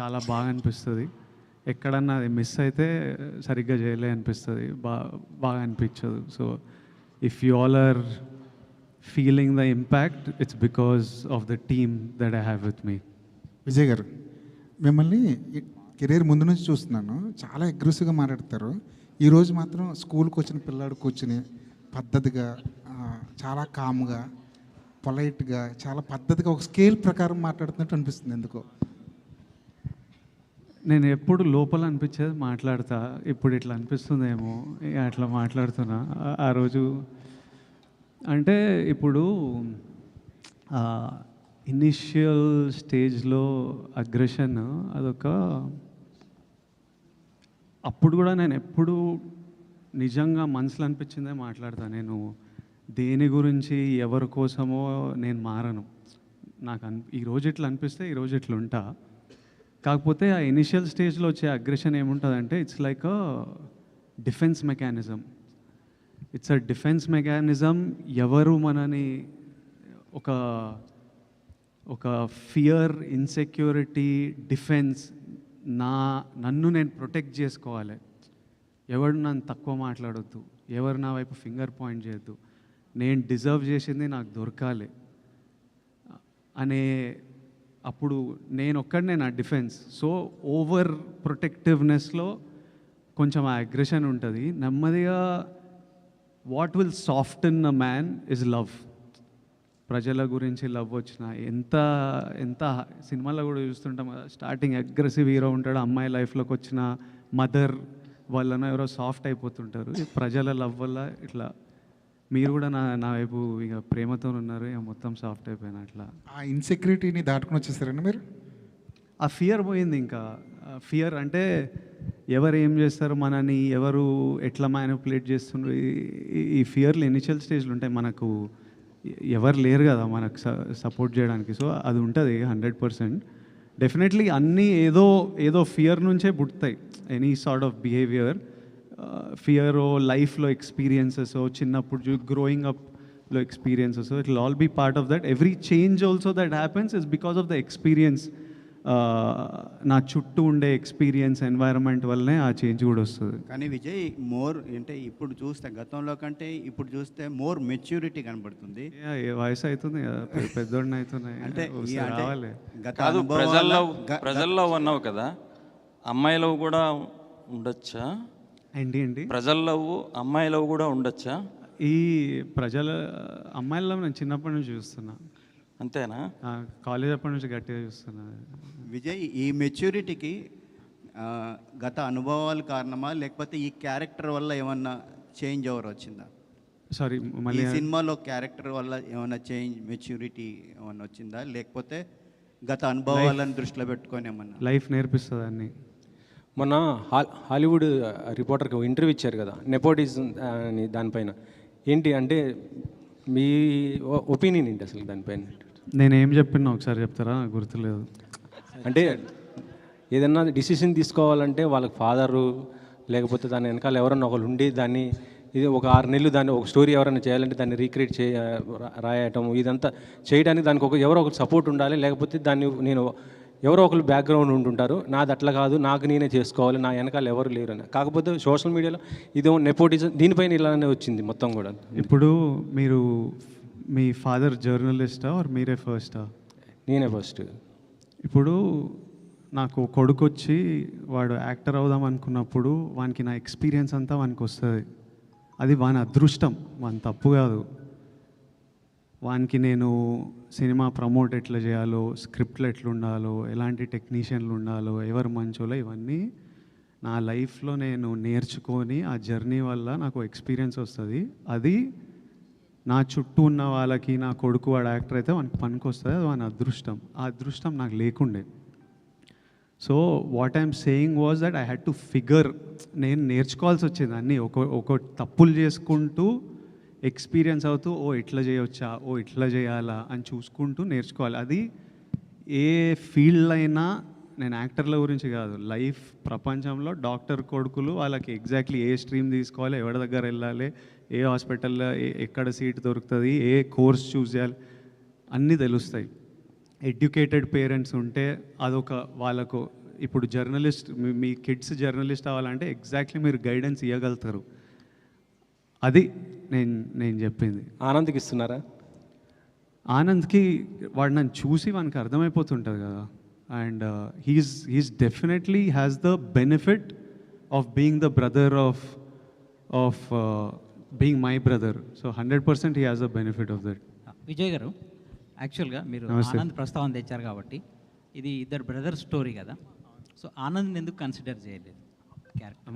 చాలా బాగా అనిపిస్తుంది. ఎక్కడన్నా అది మిస్ అయితే సరిగ్గా చేయలే అనిపిస్తుంది. బా బాగా అనిపించదు. So if you all are feeling the impact it's because of the team that I have with me Vijay గారు మిమ్మల్ని కెరీర్ ముందు నుంచి చూస్తున్నాను. చాలా అగ్రెసివ్గా మాట్లాడతారు. ఈరోజు మాత్రం స్కూల్కి వచ్చిన పిల్లాడు కూర్చుని పద్ధతిగా చాలా కామ్గా పొలైట్గా చాలా పద్ధతిగా ఒక స్కేల్ ప్రకారం మాట్లాడుతున్నట్టు అనిపిస్తుంది ఎందుకో. నేను ఎప్పుడు లోపల అనిపించేది మాట్లాడతా ఇప్పుడు ఇట్లా అనిపిస్తుందేమో అట్లా మాట్లాడుతున్నా. ఆ- ఆ రోజు అంటే ఇప్పుడు ఇనిషియల్ స్టేజ్లో అగ్రెషన్ అదొక అప్పుడు కూడా నేను ఎప్పుడు నిజంగా మనసులో అనిపించిందే మాట్లాడతా. నేను దేని గురించి ఎవరి కోసమో నేను మారను. నాకు అన్ ఈరోజు ఇట్లా అనిపిస్తే ఈరోజు ఇట్లా ఉంటా కాకపోతే ఆ ఇనిషియల్ స్టేజ్లో వచ్చే అగ్రెషన్ ఏముంటుందంటే it's like a defence mechanism. It's a defence mechanism. ఎవరు మనని ఒక ఒక ఫియర్ ఇన్సెక్యూరిటీ డిఫెన్స్ నా నన్ను నేను ప్రొటెక్ట్ చేసుకోవాలి. ఎవరు నన్ను తక్కువ మాట్లాడొద్దు. ఎవరు నా వైపు ఫింగర్ పాయింట్ చేయొద్దు. నేను డిజర్వ్ చేసింది నాకు దొరకాలి. అనే అప్పుడు నేను ఒక్కడనే నా డిఫెన్స్. సో ఓవర్ ప్రొటెక్టివ్నెస్లో కొంచెం ఆ అగ్రెషన్ ఉంటుంది. నెమ్మదిగా what will soft in a man is love. ప్రజల గురించి లవ్ వచ్చిన ఎంత ఎంత సినిమాలో కూడా చూస్తుంటాం కదా స్టార్టింగ్ అగ్రెసివ్ హీరో ఉంటాడు అమ్మాయి లైఫ్లోకి వచ్చిన మదర్ వాళ్ళన ఎవరో సాఫ్ట్ అయిపోతుంటారు. ప్రజల లవ్ వల్ల ఇట్లా మీరు కూడా నా నా వైపు ఇక ప్రేమతో ఉన్నారు ఇక మొత్తం సాఫ్ట్ అయిపోయిన అట్లా. ఆ ఇన్సెక్యూరిటీని దాటుకుని వచ్చేసారండి మీరు? ఆ ఫియర్ పోయింది ఇంకా. ఫియర్ అంటే ఎవరు ఏం చేస్తారు మనని ఎవరు ఎట్లా మ్యానిపులేట్ చేస్తున్నారు ఈ- ఈ- ఈ ఫియర్లు ఇనిషియల్ స్టేజ్లు ఉంటాయి. మనకు ఎవరు లేరు కదా మనకు సపోర్ట్ చేయడానికి. సో అది ఉంటుంది హండ్రెడ్ పర్సెంట్. డెఫినెట్లీ అన్నీ ఏదో ఏదో ఫియర్ నుంచే పుడతాయి. Any sort of behaviour fear లైఫ్లో ఎక్స్పీరియన్సెస్ చిన్నప్పుడు growing అప్లో experiences it will all be part of that every change also that happens is because of the experience నా చుట్టూ ఉండే ఎక్స్పీరియన్స్ ఎన్వైరన్మెంట్ వల్లనే ఆ చేంజ్ కూడా వస్తుంది. కానీ విజయ్ మోర్ అంటే ఇప్పుడు చూస్తే గతంలో కంటే ఇప్పుడు చూస్తే మోర్ మెచ్యూరిటీ కనబడుతుంది. వయసు అవుతుంది పెద్దోడిని అవుతున్నాయి అంటే రావాలి. కాదు ప్రజల్లో ప్రజల్లో ఉన్నావు కదా అమ్మాయిలో కూడా ఉండొచ్చా? ఏంటి ఏంటి? ప్రజల్లో అమ్మాయిలో కూడా ఉండొచ్చా? ఈ ప్రజల అమ్మాయిల్లో నేను చిన్నప్పటి నుంచి చూస్తున్నా. అంతేనా? కాలేజ్ అప్పటి నుంచి గట్టిగా చూస్తున్నా. విజయ్ ఈ మెచ్యూరిటీకి గత అనుభవాలు కారణమా లేకపోతే ఈ క్యారెక్టర్ వల్ల ఏమన్నా చేంజ్ ఓవర్ వచ్చిందా? సారీ ఈ మళ్ళీ సినిమాలో క్యారెక్టర్ వల్ల ఏమైనా చేంజ్ మెచ్యూరిటీ ఏమన్నా వచ్చిందా? లేకపోతే గత అనుభవాలను దృష్టిలో పెట్టుకొని ఏమన్నా? లైఫ్ నేర్పిస్తుంది అన్ని. మొన్న హాలీవుడ్ రిపోర్టర్కి ఒక ఇంటర్వ్యూ ఇచ్చారు కదా నెపోటిజం అని దానిపైన. ఏంటి అంటే మీ ఒపీనియన్ ఏంటి అసలు దానిపైన? నేనేం చెప్పినా ఒకసారి చెప్తారా? నాకు గుర్తులేదు. అంటే ఏదన్నా డిసిషన్ తీసుకోవాలంటే వాళ్ళకి ఫాదరు లేకపోతే దాని వెనకాల ఎవరన్నా ఒకరు ఉండి దాన్ని ఇది ఒక ఆరు నెలలు దాన్ని ఒక స్టోరీ ఎవరైనా చేయాలంటే దాన్ని రీక్రియేట్ చేయ రాయటం ఇదంతా చేయడానికి దానికి ఒక ఎవరో ఒకరు సపోర్ట్ ఉండాలి లేకపోతే దాన్ని నేను ఎవరో ఒకరు బ్యాక్గ్రౌండ్ ఉంటుంటారు. నాది అట్లా కాదు నాకు నేనే చేసుకోవాలి నా వెనకాల ఎవరు లేరు అని. కాకపోతే సోషల్ మీడియాలో ఇదేమో నెపోటిజం దీనిపైన ఇలానే వచ్చింది మొత్తం కూడా. ఇప్పుడు మీరు మీ ఫాదర్ జర్నలిస్టా ఆర్ మీరే ఫస్టా నేనే ఫస్ట్ ఇప్పుడు నాకు కొడుకు వచ్చి వాడు యాక్టర్ అవుదాం అనుకున్నప్పుడు వానికి నా ఎక్స్పీరియన్స్ అంతా వానికి వస్తుంది. అది వాని అదృష్టం. వాని తప్పు కాదు. వానికి నేను సినిమా ప్రమోట్ ఎట్లా చేయాలో స్క్రిప్ట్లు ఎట్లుండాలో ఎలాంటి టెక్నీషియన్లు ఉండాలో ఎవరు మంచోలో ఇవన్నీ నా లైఫ్లో నేను నేర్చుకొని ఆ జర్నీ వల్ల నాకు ఎక్స్పీరియన్స్ వస్తుంది. అది నా చుట్టూ ఉన్న వాళ్ళకి నా కొడుకు వాడు యాక్టర్ అయితే వానికి పనికి వస్తుంది అది వాని అదృష్టం. ఆ అదృష్టం నాకు లేకుండే. So what I'm saying was that I had to figure నేను నేర్చుకోవాల్సి వచ్చేదాన్ని అన్నీ. ఒక ఒక తప్పులు చేసుకుంటూ ఎక్స్పీరియన్స్ అవుతూ ఓ ఇట్లా చేయొచ్చా? ఓ ఇట్లా చేయాలా? అని చూసుకుంటూ నేర్చుకోవాలి. అది ఏ ఫీల్డ్ అయినా నేను యాక్టర్ల గురించి కాదు లైఫ్ ప్రపంచంలో డాక్టర్ కొడుకులు వాళ్ళకి ఎగ్జాక్ట్లీ ఏ స్ట్రీమ్ తీసుకోవాలి ఎవరి దగ్గర వెళ్ళాలి ఏ హాస్పిటల్లో ఏ- ఎక్కడ సీట్ దొరుకుతుంది ఏ కోర్స్ చూస్ చేయాలి అన్నీ తెలుస్తాయి. ఎడ్యుకేటెడ్ పేరెంట్స్ ఉంటే అదొక వాళ్ళకు ఇప్పుడు జర్నలిస్ట్ మీ కిడ్స్ జర్నలిస్ట్ అవ్వాలంటే ఎగ్జాక్ట్లీ మీరు గైడెన్స్ ఇవ్వగలుగుతారు అది నేను నేను చెప్పింది. ఆనంద్కి ఇస్తున్నారా? ఆనంద్కి వాడు నన్ను చూసి వానికి అర్థమైపోతుంటుంది కదా. And he's he's definitely has the benefit of being the brother of of being my brother so hundred percent he has the benefit of that Vijay గారు యాక్చువల్గా మీరు. ఆనంద్ ప్రస్తావన తెచ్చారు కాబట్టి ఇది ఇద్దరు బ్రదర్ స్టోరీ కదా. సో ఆనంద్ ఎందుకు కన్సిడర్ చేయలేదు?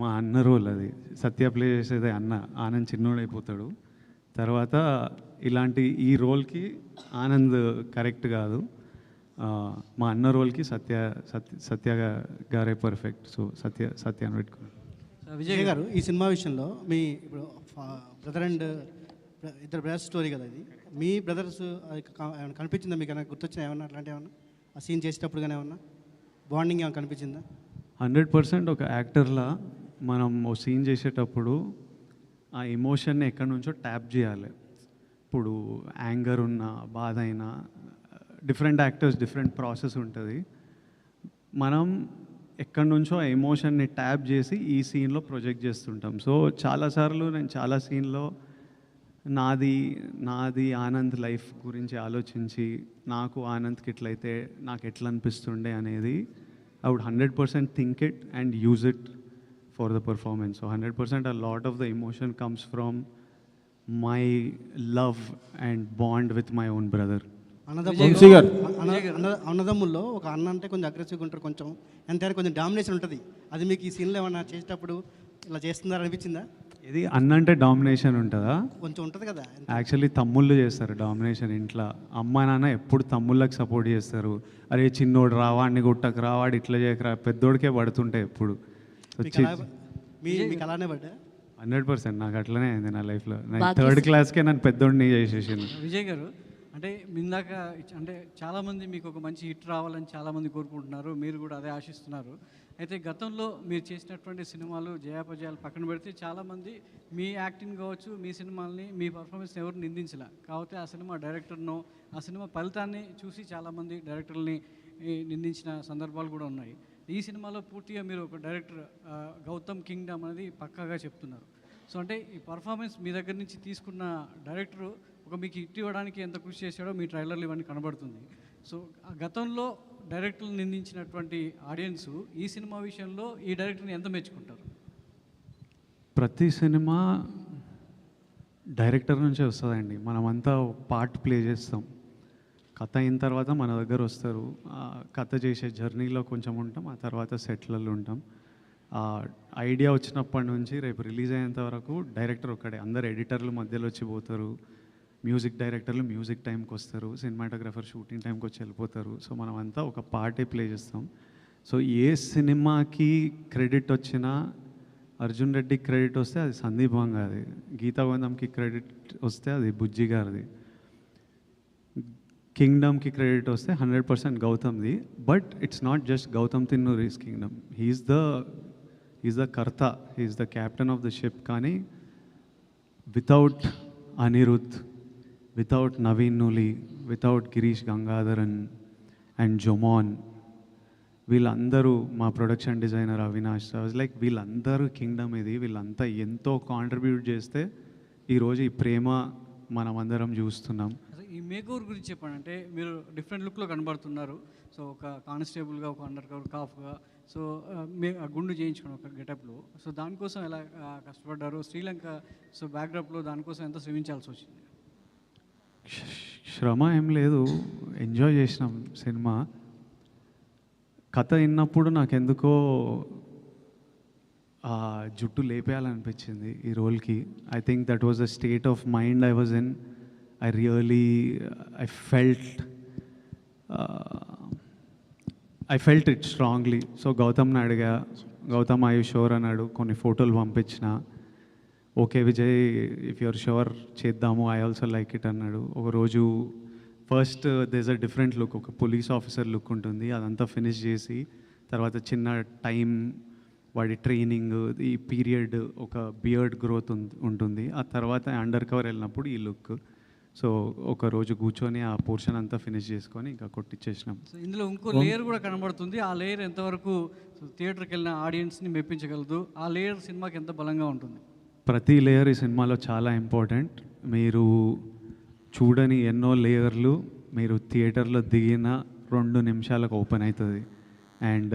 మా అన్న రోల్ అది. సత్య ప్లే చేసేది అన్న ఆనంద్ చిన్నోడైపోతాడు తర్వాత ఇలాంటి ఈ రోల్కి ఆనంద్ కరెక్ట్ కాదు. మా అన్న రోల్కి సత్య సత్య సత్య గారే పర్ఫెక్ట్. సో సత్య సత్య అని పెట్టుకున్నాను విజయ్ గారు? ఈ సినిమా విషయంలో మీ ఇప్పుడు బ్రదర్ అండ్ ఇద్దరు బ్రదర్స్ స్టోరీ కదా ఇది. మీ బ్రదర్స్ కనిపించిందా మీకు ఏమైనా గుర్తొచ్చిన ఏమన్నా అట్లాంటి ఏమన్నా? ఆ సీన్ చేసేటప్పుడు కానీ ఏమన్నా? బాండింగ్ ఏమైనా కనిపించిందా? హండ్రెడ్ పర్సెంట్ ఒక యాక్టర్లా మనం ఓ సీన్ చేసేటప్పుడు ఆ ఎమోషన్ని ఎక్కడి నుంచో ట్యాప్ చేయాలి. ఇప్పుడు యాంగర్ ఉన్న బాధ అయినా డిఫరెంట్ యాక్టర్స్ డిఫరెంట్ ప్రాసెస్ ఉంటుంది. మనం ఎక్కడి నుంచో ఆ ఎమోషన్ని ట్యాప్ చేసి ఈ సీన్లో ప్రొజెక్ట్ చేస్తుంటాం. సో చాలాసార్లు నేను చాలా సీన్లో నాది నాది ఆనంద్ లైఫ్ గురించి ఆలోచించి నాకు ఆనంద్కి ఎట్లయితే నాకు ఎట్లా అనిపిస్తుండే అనేది hundred percent think it and use it for the performance so hundred percent a lot of the emotion comes from my love and bond with my own brother అన్నదమ్ముల్లో అన్న- అన్న- అన్నదమ్ముల్లో ఒక అన్న అంటే కొంచెం అగ్రెసివ్గా ఉంటారు కొంచెం. ఎంతైనా కొంచెం డామినేషన్ ఉంటుంది. అది మీకు ఈ సీన్లో ఏమన్నా చేసేటప్పుడు ఇలా చేస్తున్నారు అనిపించిందా? ఇది అన్న అంటే డామినేషన్ ఉంటుందా? కొంచెం ఉంటుంది కదా యాక్చువల్లీ తమ్ముళ్ళు చేస్తారు డామినేషన్ ఇంట్లో. అమ్మ నాన్న ఎప్పుడు తమ్ముళ్ళకి సపోర్ట్ చేస్తారు. అరే చిన్నోడు రావాడిని గుట్టకు రావాడు ఇట్లా చేయకరా పెద్దోడికే పడుతుంటాయి ఎప్పుడు. మీకు అలానే పడ్డా? హండ్రెడ్ పర్సెంట్ నాకు అట్లనే అయింది నా లైఫ్లో నేను థర్డ్ క్లాస్కే నన్ను పెద్దోడిని చేసేసింది విజయ్ గారు అంటే ఇందాక అంటే చాలామంది మీకు ఒక మంచి హిట్ రావాలని చాలామంది కోరుకుంటున్నారు. మీరు కూడా అదే ఆశిస్తున్నారు. అయితే గతంలో మీరు చేసినటువంటి సినిమాలు జయాపజయాలు పక్కన పెడితే చాలామంది మీ యాక్టింగ్ కావచ్చు మీ సినిమాల్ని మీ పర్ఫార్మెన్స్ ఎవరు నిందించలే. కాకపోతే ఆ సినిమా డైరెక్టర్ను ఆ సినిమా ఫలితాన్ని చూసి చాలామంది డైరెక్టర్ని నిందించిన సందర్భాలు కూడా ఉన్నాయి. ఈ సినిమాలో పూర్తిగా మీరు ఒక డైరెక్టర్ గౌతమ్ కింగ్డమ్ అనేది పక్కాగా చెప్తున్నారు. సో అంటే ఈ పర్ఫార్మెన్స్ మీ దగ్గర నుంచి తీసుకున్న డైరెక్టర్ ఒక మీకు ఇట్టి ఇవ్వడానికి ఎంత కృషి చేశాడో మీ ట్రైలర్లు ఇవన్నీ కనబడుతుంది. సో ఆ గతంలో డైరెక్టర్లు నిందించినటువంటి ఆడియన్స్ ఈ సినిమా విషయంలో ఈ డైరెక్టర్ని ఎంత మెచ్చుకుంటారు? ప్రతి సినిమా డైరెక్టర్ నుంచే వస్తుందండి. మనమంతా పార్ట్ ప్లే చేస్తాం. కథ అయిన తర్వాత మన దగ్గర వస్తారు. కథ చేసే జర్నీలో కొంచెం ఉంటాం ఆ తర్వాత సెట్లలో ఉంటాం. ఆ ఐడియా వచ్చినప్పటి నుంచి రేపు రిలీజ్ అయ్యేంత వరకు డైరెక్టర్ ఒక్కడే అందరు ఎడిటర్లు మధ్యలో వచ్చి పోతారు. మ్యూజిక్ డైరెక్టర్లు మ్యూజిక్ టైంకి వస్తారు సినిమాటోగ్రఫర్ షూటింగ్ టైంకి వచ్చి వెళ్ళిపోతారు. సో మనం అంతా ఒక పార్టే ప్లే చేస్తాం. సో ఏ సినిమాకి క్రెడిట్ వచ్చినా అర్జున్ రెడ్డికి క్రెడిట్ వస్తే అది సందీప్ గారిది గీతా గోవిందంకి క్రెడిట్ వస్తే అది బుజ్జి గారిది. కింగ్డమ్కి క్రెడిట్ వస్తే hundred percent గౌతమ్ది. But it's not just Gautam Tinnanuri's kingdom. He's the is the కర్త he's the captain of the ship కానీ without Anirudh without Naveen Nooli without Girish Gangadharan and Jomon వీళ్ళందరూ మా production designer Avinash was like వీళ్ళందరూ Kingdom ఇది వీళ్ళంతా ఎంతో contribute చేస్తే ఈరోజు ఈ ప్రేమ మనమందరం చూస్తున్నాం. ఈ మేకోవర్ గురించి చెప్పండి అంటే మీరు డిఫరెంట్ లుక్లో కనబడుతున్నారు. సో ఒక కానిస్టేబుల్గా ఒక అండర్ కవర్ కాఫ్గా సో మీ ఆ గుండు చేయించుకుని ఒక గెటప్లో సో దానికోసం ఎలా కష్టపడ్డారు? శ్రీలంక సో బ్యాక్డ్రాప్లో దానికోసం ఎంత శ్రమించాల్సి వచ్చింది? శ్రమ ఏం లేదు. ఎంజాయ్ చేసినాం సినిమా. కథ విన్నప్పుడు నాకెందుకో ఆ జుట్టు లేపేయాలనిపించింది ఈ రోల్కి. I think that was the state of mind I was in I really I felt I felt it strongly so గౌతమ్ని అడిగా. గౌతమ్ ఐ షోర్ అన్నాడు కొన్ని ఫోటోలు పంపించిన. Okay Vijay if you're sure చేద్దాము ఐ ఆల్సో లైక్ ఇట్ అన్నాడు. ఒకరోజు first this a different look ఒక police officer look ఉంటుంది. అదంతా ఫినిష్ చేసి తర్వాత చిన్న టైం వాడి ట్రైనింగ్ ఈ పీరియడ్ ఒక బియర్డ్ గ్రోత్ ఉంటుంది. ఆ తర్వాత అండర్ కవర్ వెళ్ళినప్పుడు ఈ లుక్ సో ఒక రోజు కూర్చొని ఆ పోర్షన్ అంతా ఫినిష్ చేసుకొని ఇంకా కొట్టించేసినాం సో ఇందులో ఇంకో లేయర్ కూడా కనబడుతుంది. ఆ లేయర్ ఎంతవరకు థియేటర్కి వెళ్ళిన ఆడియన్స్ని మెప్పించగలదు. ఆ లేయర్ సినిమాకి ఎంత బలంగా ఉంటుంది. ప్రతి లేయర్ ఈ సినిమాలో చాలా ఇంపార్టెంట్. మీరు చూడని ఎన్నో లేయర్లు మీరు థియేటర్లో దిగిన రెండు నిమిషాలకు ఓపెన్ అవుతుంది. అండ్